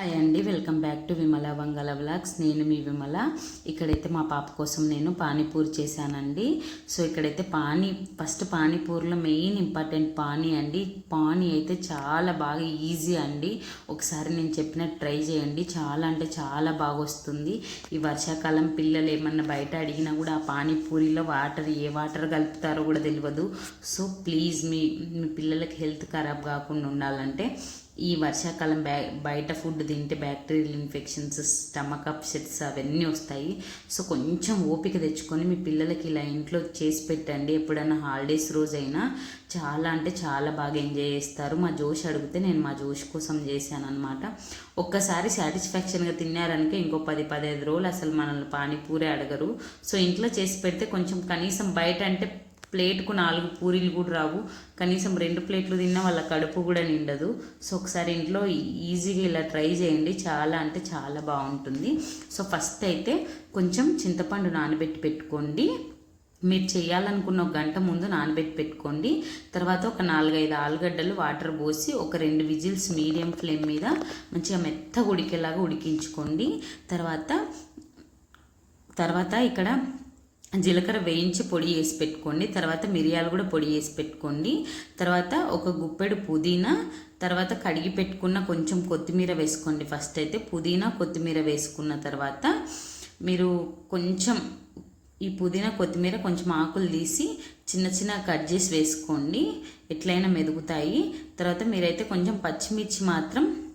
Hi అండి welcome back to Vimala Vangala vlogs. నేను మీ విమల. ఇక్కడైతే మా పాప కోసం నేను పానీపూరి చేశానండి. సో ఇక్కడైతే పానీ ఫస్ట్ పానీపూరిలో మెయిన్ ఇంపార్టెంట్ పానీ అండి. పానీ అయితే చాలా బాగా ఈజీ అండి. ఒకసారి నేను చెప్పినట్టు ట్రై చేయండి. చాలా అంటే చాలా బాగా వస్తుంది ఈ వర్షాకాలం పిల్లలు ఏమన్నా బయట అడిగినా కూడా ఆ పానీపూరిలో వాటర్ ఏ వాటర్ కలుపుతారో కూడా తెలియదు సో ప్లీజ్ మీ మీ పిల్లలకి హెల్త్ ఖరాబ్ కాకుండా ఉండాలంటే ఈ వర్షాకాలం బ్యా బయట ఫుడ్ తింటే బ్యాక్టీరియల్ ఇన్ఫెక్షన్స్ స్టమక్ అప్సెట్స్ అవన్నీ వస్తాయి. సో కొంచెం ఓపిక తెచ్చుకొని మీ పిల్లలకి ఇలా ఇంట్లో చేసి పెట్టండి. ఎప్పుడైనా హాలిడేస్ రోజైనా చాలా అంటే చాలా బాగా ఎంజాయ్ చేస్తారు. మా జోష్ అడిగితే నేను మా జోష్ కోసం చేశాను అనమాట ఒక్కసారి సాటిస్ఫాక్షన్గా తిన్నారనుక ఇంకో పది పదహైదు రోజులు అసలు మనల్ని పానీపూరి అడగరు. సో ఇంట్లో చేసి పెడితే కొంచెం కనీసం బయట అంటే ప్లేట్కు నాలుగు పూరీలు కూడా రావు. కనీసం రెండు ప్లేట్లు తిన్నా వాళ్ళ కడుపు కూడా నిండదు. సో ఒకసారి ఇంట్లో ఈజీగా ఇలా ట్రై చేయండి. చాలా అంటే చాలా బాగుంటుంది. సో ఫస్ట్ అయితే కొంచెం చింతపండు నానబెట్టి పెట్టుకోండి. మీరు చేయాలనుకున్న ఒక గంట ముందు నానబెట్టి పెట్టుకోండి. తర్వాత ఒక నాలుగైదు ఆలుగడ్డలు వాటర్ పోసి ఒక రెండు విజిల్స్ మీడియం ఫ్లేమ్ మీద మంచిగా మెత్తగా ఉడికేలాగా ఉడికించుకోండి. తర్వాత తర్వాత ఇక్కడ జీలకర్ర వేయించి పొడి వేసి పెట్టుకోండి. తర్వాత మిరియాలు కూడా పొడి వేసి పెట్టుకోండి. తర్వాత ఒక గుప్పెడు పుదీనా తర్వాత కడిగి పెట్టుకున్న కొంచెం కొత్తిమీర వేసుకోండి ఫస్ట్ అయితే. పుదీనా కొత్తిమీర వేసుకున్న తర్వాత మీరు కొంచెం ఈ పుదీనా కొత్తిమీర కొంచెం ఆకులు తీసి చిన్న చిన్న కట్ చేసి వేసుకోండి. ఎట్లయినా మెదుగుతాయి. తర్వాత మీరైతే కొంచెం పచ్చిమిర్చి మాత్రం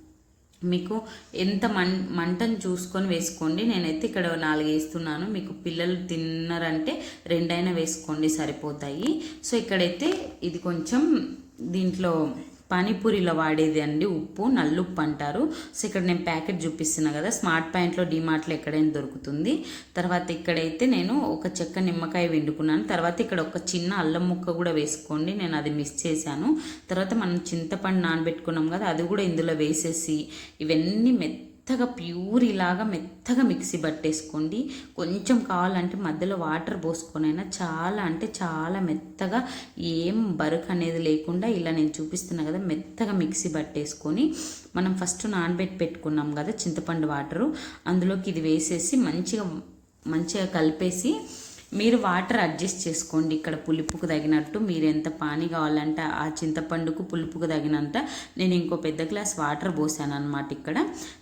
మీకు ఎంత మం మంటను చూసుకొని వేసుకోండి. నేనైతే ఇక్కడ నాలుగు వేస్తున్నాను. మీకు పిల్లలు తిన్నారంటే రెండైనా వేసుకోండి సరిపోతాయి. సో ఇక్కడైతే ఇది కొంచెం దీంట్లో పానీపూరిలో వాడేది అండి ఉప్పు నల్లుప్పు అంటారు. సో ఇక్కడ నేను ప్యాకెట్ చూపిస్తున్నా కదా స్మార్ట్ పాయింట్లో డిమార్ట్లో ఎక్కడైనా దొరుకుతుంది. తర్వాత ఇక్కడైతే నేను ఒక చెక్క నిమ్మకాయ వండుకున్నాను తర్వాత ఇక్కడ ఒక చిన్న అల్లం ముక్క కూడా వేసుకోండి నేను అది మిస్ చేశాను. తర్వాత మనం చింతపండు నానబెట్టుకున్నాం కదా అది కూడా ఇందులో వేసేసి ఇవన్నీ మెత్త మెత్తగా ప్యూర్ ఇలాగా మెత్తగా మిక్సీ పట్టేసుకోండి కొంచెం కావాలంటే మధ్యలో వాటర్ పోసుకొనైనా చాలా అంటే చాలా మెత్తగా ఏం బరుకు అనేది లేకుండా ఇలా నేను చూపిస్తున్నా కదా మెత్తగా మిక్సీ పట్టేసుకొని మనం ఫస్ట్ నానబెట్టి పెట్టుకున్నాం కదా చింతపండు వాటరు. అందులోకి ఇది వేసేసి మంచిగా మంచిగా కలిపేసి మీరు వాటర్ అడ్జస్ట్ చేసుకోండి. ఇక్కడ పులుపుకు తగినట్టు మీరు ఎంత పానీ కావాలంటే ఆ చింతపండుకు పులుపుకు తగినంత నేను ఇంకో పెద్ద గ్లాస్ వాటర్ పోసాను అనమాట ఇక్కడ.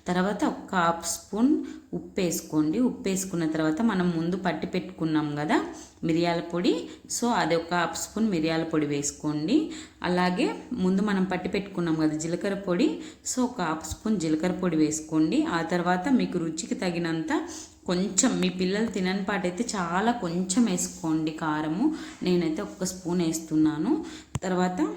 తర్వాత ఒక హాఫ్ స్పూన్ ఉప్పు వేసుకోండి. ఉప్పు వేసుకున్న తర్వాత మనం ముందు పట్టి పెట్టుకున్నాం కదా మిరియాల పొడి. సో అది ఒక హాఫ్ స్పూన్ మిరియాల పొడి వేసుకోండి. అలాగే ముందు మనం పట్టి పెట్టుకున్నాం కదా జీలకర్ర పొడి. సో ఒక హాఫ్ స్పూన్ జీలకర్ర పొడి వేసుకోండి. ఆ తర్వాత మీకు రుచికి తగినంత కొంచెం మీ పిల్లలు తినని పాటైతే చాలా కొంచెం వేసుకోండి కారము. నేనైతే ఒక్క స్పూన్ వేస్తున్నాను. తర్వాత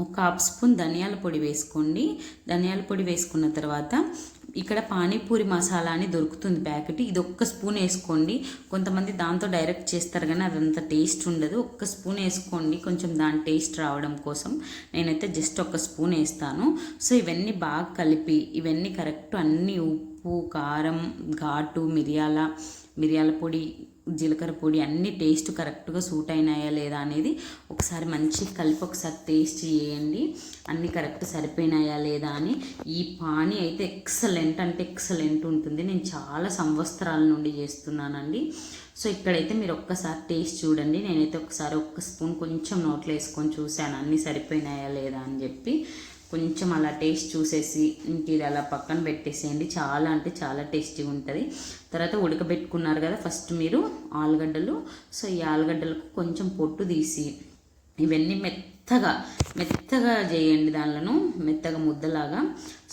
ఒక హాఫ్ స్పూన్ ధనియాల పొడి వేసుకోండి. ధనియాల పొడి వేసుకున్న తర్వాత ఇక్కడ పానీపూరి మసాలా అని దొరుకుతుంది ప్యాకెట్. ఇది ఒక్క స్పూన్ వేసుకోండి. కొంతమంది దాంతో డైరెక్ట్ చేస్తారు కానీ అదంత టేస్ట్ ఉండదు. ఒక్క స్పూన్ వేసుకోండి. కొంచెం దాని టేస్ట్ రావడం కోసం నేనైతే జస్ట్ ఒక స్పూన్ వేస్తాను. సో ఇవన్నీ బాగా కలిపి ఇవన్నీ కరెక్ట్ అన్నీ ఉప్పు కారం ఘాటు మిరియాల మిరియాల పొడి జీలకర్ర పొడి అన్ని టేస్ట్ కరెక్ట్గా సూట్ అయినాయా లేదా అనేది ఒకసారి మంచి కలిపి ఒకసారి టేస్ట్ చేయండి. అన్ని కరెక్ట్ సరిపోయినాయా లేదా అని. ఈ పానీ అయితే ఎక్సలెంట్ అంటే ఎక్సలెంట్ ఉంటుంది. నేను చాలా సంవత్సరాల నుండి చేస్తున్నానండి. సో ఇక్కడైతే మీరు ఒక్కసారి టేస్ట్ చూడండి. నేనైతే ఒకసారి ఒక్క స్పూన్ కొంచెం నోట్లో వేసుకొని చూశాను. అన్నీ సరిపోయినాయా లేదా అని చెప్పి. కొంచెం అలా టేస్ట్ చూసేసి ఇది అలా పక్కన పెట్టేసేయండి. చాలా అంటే చాలా టేస్టీగా ఉంటుంది. తర్వాత ఉడకబెట్టుకున్నారు కదా ఫస్ట్ మీరు ఆలుగడ్డలు. సో ఈ ఆలుగడ్డలకు కొంచెం పొట్టు తీసి ఇవన్నీ మెత్తగా మెత్తగా చేయండి దానిలను మెత్తగా ముద్దలాగా.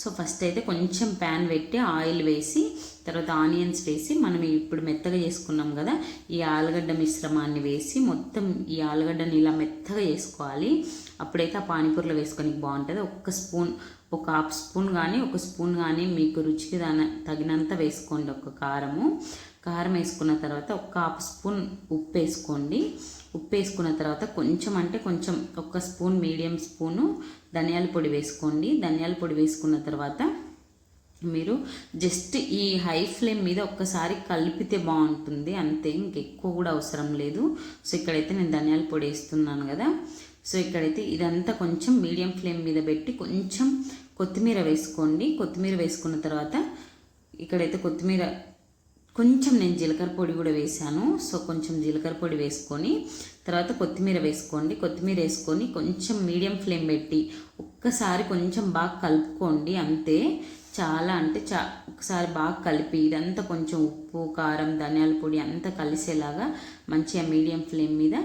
సో ఫస్ట్ అయితే కొంచెం ప్యాన్ పెట్టి ఆయిల్ వేసి తర్వాత ఆనియన్స్ వేసి మనం ఇప్పుడు మెత్తగా చేసుకున్నాం కదా ఈ ఆలుగడ్డ మిశ్రమాన్ని వేసి మొత్తం ఈ ఆలుగడ్డని ఇలా మెత్తగా చేసుకోవాలి. అప్పుడైతే ఆ పానీపూరిలో వేసుకోనికి బాగుంటుంది. ఒక్క స్పూన్ ఒక హాఫ్ స్పూన్ కానీ ఒక స్పూన్ కానీ మీకు రుచికి దాని తగినంత వేసుకోండి ఒక కారము. కారం వేసుకున్న తర్వాత ఒక హాఫ్ స్పూన్ ఉప్పు వేసుకోండి. ఉప్పు వేసుకున్న తర్వాత కొంచెం అంటే కొంచెం ఒక స్పూన్ మీడియం స్పూను ధనియాల పొడి వేసుకోండి. ధనియాల పొడి వేసుకున్న తర్వాత మీరు జస్ట్ ఈ హై ఫ్లేమ్ మీద ఒక్కసారి కలిపితే బాగుంటుంది. అంతే ఇంకెక్కువ కూడా అవసరం లేదు. సో ఇక్కడైతే నేను ధనియాల పొడి వేస్తున్నాను కదా. సో ఇక్కడైతే ఇదంతా కొంచెం మీడియం ఫ్లేమ్ మీద పెట్టి కొంచెం కొత్తిమీర వేసుకోండి. కొత్తిమీర వేసుకున్న తర్వాత ఇక్కడైతే కొత్తిమీర కొంచెం నేను జీలకర్ర పొడి కూడా వేసాను సో కొంచెం జీలకర్ర పొడి వేసుకొని తర్వాత కొత్తిమీర వేసుకోండి. కొత్తిమీర వేసుకొని కొంచెం మీడియం ఫ్లేమ్ పెట్టి ఒక్కసారి కొంచెం బాగా కలుపుకోండి. అంతే. చాలా అంటే చా ఒకసారి బాగా కలిపి ఇదంతా కొంచెం ఉప్పు కారం ధనియాల పొడి అంతా కలిసేలాగా మంచిగా మీడియం ఫ్లేమ్ మీద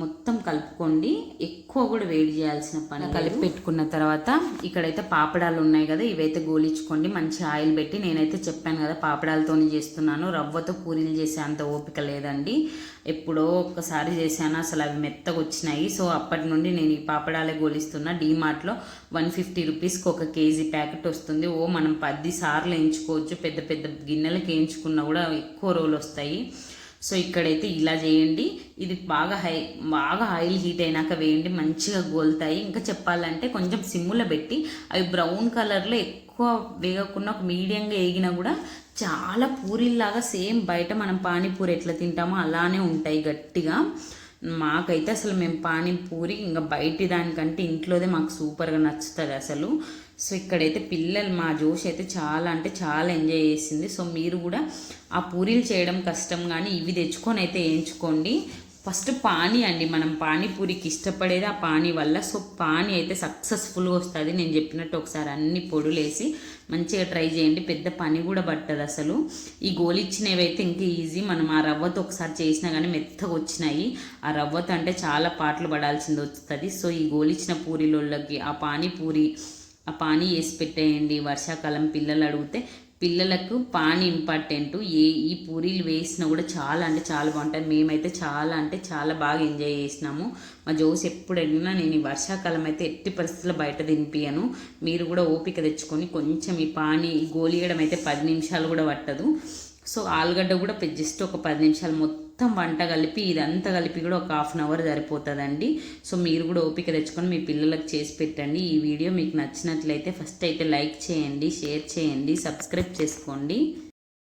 మొత్తం కలుపుకోండి. ఎక్కువ కూడా వేడి చేయాల్సిన పని కలిపి పెట్టుకున్న తర్వాత ఇక్కడైతే పాపడాలు ఉన్నాయి కదా ఇవైతే గోలించుకోండి. మంచి ఆయిల్ పెట్టి నేనైతే చెప్పాను కదా పాపడాలతోనే చేస్తున్నాను. రవ్వతో పూరీలు చేసే అంత ఓపిక లేదండి. ఎప్పుడో ఒక్కసారి చేశాను అసలు అవి మెత్తగా వచ్చినాయి సో అప్పటి నుండి నేను ఈ పాపడాలే గోలిస్తున్నా. డీమార్ట్లో వన్ ఫిఫ్టీ రూపీస్కి ఒక కేజీ ప్యాకెట్ వస్తుంది. ఓ మనం పది సార్లు వేయించుకోవచ్చు పెద్ద పెద్ద గిన్నెలకు వేయించుకున్నా కూడా ఎక్కువ రోజులు వస్తాయి. సో ఇక్కడైతే ఇలా చేయండి. ఇది బాగా హై బాగా ఆయిల్ హీట్ అయినాక వేయండి. మంచిగా గోలుతాయి. ఇంకా చెప్పాలంటే కొంచెం సిమ్ములో పెట్టి అవి బ్రౌన్ కలర్లో ఎక్కువ వేగకుండా ఒక మీడియంగా వేగినా కూడా చాలా పూరీల్లాగా సేమ్ బయట మనం పానీపూరి ఎట్లా తింటామో అలానే ఉంటాయి గట్టిగా. మాకైతే అసలు మేము పానీపూరి ఇంకా బయటి దానికంటే ఇంట్లోదే మాకు సూపర్గా నచ్చుతుంది అసలు. సో ఇక్కడైతే పిల్లలు మా జోష్ అయితే చాలా అంటే చాలా ఎంజాయ్ చేసింది. సో మీరు కూడా ఆ పూరీలు చేయడం కష్టం కానీ ఇవి తెచ్చుకొని అయితే వేయించుకోండి. ఫస్ట్ పానీ అండి. మనం పానీపూరికి ఇష్టపడేది ఆ పానీ వల్ల. సో పానీ అయితే సక్సెస్ఫుల్గా వస్తుంది. నేను చెప్పినట్టు ఒకసారి అన్ని పొడులేసి మంచిగా ట్రై చేయండి. పెద్ద పని కూడా పట్టదు అసలు. ఈ గోలిచ్చినవి అయితే ఇంకా ఈజీ. మనం ఆ రవ్వతో ఒకసారి చేసినా కానీ మెత్తగా వచ్చినాయి. ఆ రవ్వతో అంటే చాలా పాటలు పడాల్సింది వస్తుంది. సో ఈ గోలిచ్చిన పూరీలోళ్ళకి ఆ పానీపూరి ఆ పానీ వేసి పెట్టేయండి. వర్షాకాలం పిల్లలు అడిగితే పిల్లలకు పానీ ఇంపార్టెంట్. ఏ ఈ పూరీలు వేసినా కూడా చాలా అంటే చాలా బాగుంటుంది మేమైతే చాలా అంటే చాలా బాగా ఎంజాయ్ చేసినాము. మా జోస్ ఎప్పుడైనా నేను ఈ వర్షాకాలం అయితే ఎట్టి పరిస్థితుల్లో బయట తినిపియను. మీరు కూడా ఓపిక తెచ్చుకొని కొంచెం ఈ పానీ గోలియడం అయితే పది నిమిషాలు కూడా పట్టదు. సో ఆలుగడ్డ కూడా జస్ట్ ఒక పది నిమిషాలు మొత్తం వంట కలిపి ఇదంతా కలిపి కూడా ఒక హాఫ్ అన్ అవర్ సరిపోతుందండి. సో మీరు కూడా ఓపిక తెచ్చుకొని మీ పిల్లలకు చేసి పెట్టండి. ఈ వీడియో మీకు నచ్చినట్లయితే ఫస్ట్ అయితే లైక్ చేయండి షేర్ చేయండి సబ్స్క్రైబ్ చేసుకోండి.